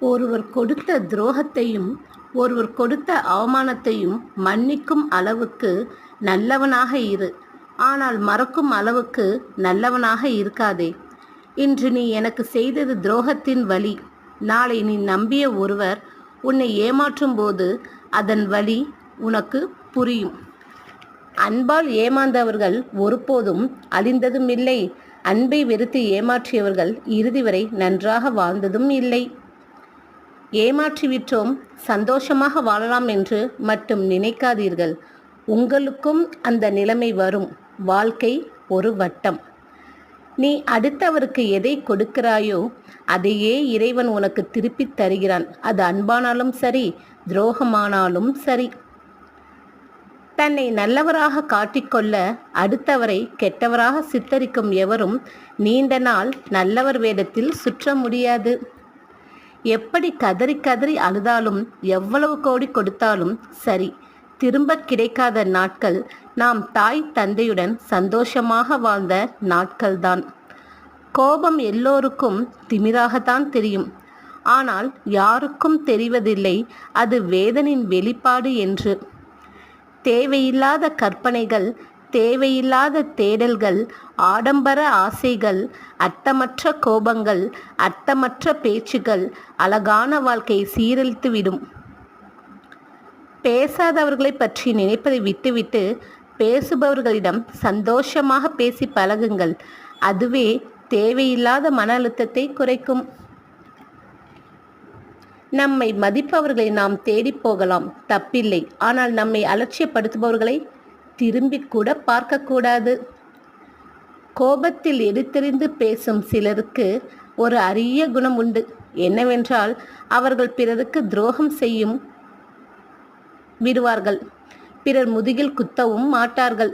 ஒருவர் கொடுத்த துரோகத்தையும் ஒருவர் கொடுத்த அவமானத்தையும் மன்னிக்கும் அளவுக்கு நல்லவனாக இரு. ஆனால் மறக்கும் அளவுக்கு நல்லவனாக இருக்காதே. இன்று நீ எனக்கு செய்தது துரோகத்தின் வழி. நாளை நீ நம்பிய ஒருவர் உன்னை ஏமாற்றும் போது அதன் வழி உனக்கு புரியும். அன்பால் ஏமாந்தவர்கள் ஒருபோதும் அழிந்ததும் இல்லை அன்பை வெறுத்து ஏமாற்றியவர்கள் இறுதி வரை நன்றாக வாழ்ந்ததும் இல்லை. ஏமாற்றிவிட்டோம் சந்தோஷமாக வாழலாம் என்று மட்டும் நினைக்காதீர்கள். உங்களுக்கும் அந்த நிலைமை வரும். வாழ்க்கை ஒரு வட்டம். நீ அடுத்தவருக்கு எதை கொடுக்கிறாயோ அதையே இறைவன் உனக்கு திருப்பித் தருகிறான். அது அன்பானாலும் சரி துரோகமானாலும் சரி. தன்னை நல்லவராக காட்டிக்கொள்ள அடுத்தவரை கெட்டவராக சித்தரிக்கும் எவரும் நீண்ட நாள் நல்லவர் வேடத்தில் சுற்ற முடியாது. எப்படி கதறி கதறி அழுதாலும் எவ்வளவு கோடி கொடுத்தாலும் சரி. திரும்ப கிடைக்காத நாட்கள் நாம் தாய் தந்தையுடன் சந்தோஷமாக வாழ்ந்த நாட்கள்தான். கோபம் எல்லோருக்கும் திமிராகத்தான் தெரியும். ஆனால் யாருக்கும் தெரிவதில்லை அது வேதனின் வெளிப்பாடு என்று. தேவையில்லாத கற்பனைகள் தேவையில்லாத தேடல்கள் ஆடம்பர ஆசைகள் அர்த்தமற்ற கோபங்கள் அர்த்தமற்ற பேச்சுகள் அழகான வாழ்க்கையை சீரழித்துவிடும். பேசாதவர்களை பற்றி நினைப்பதை விட்டுவிட்டு பேசுபவர்களிடம் சந்தோஷமாக பேசி பழகுங்கள். அதுவே தேவையில்லாத மன அழுத்தத்தை குறைக்கும். நம்மை மதிப்பவர்களை நாம் தேடி போகலாம். தப்பில்லை. ஆனால் நம்மை அலட்சியப்படுத்துபவர்களை திரும்பி கூட பார்க்கக்கூடாது. கோபத்தில் எடுத்தெறிந்து பேசும் சிலருக்கு ஒரு அரிய குணம் உண்டு. என்னவென்றால் அவர்கள் பிறருக்கு துரோகம் செய்யும் விடுவார்கள். பிறர் முதுகில் குத்தவும் மாட்டார்கள்.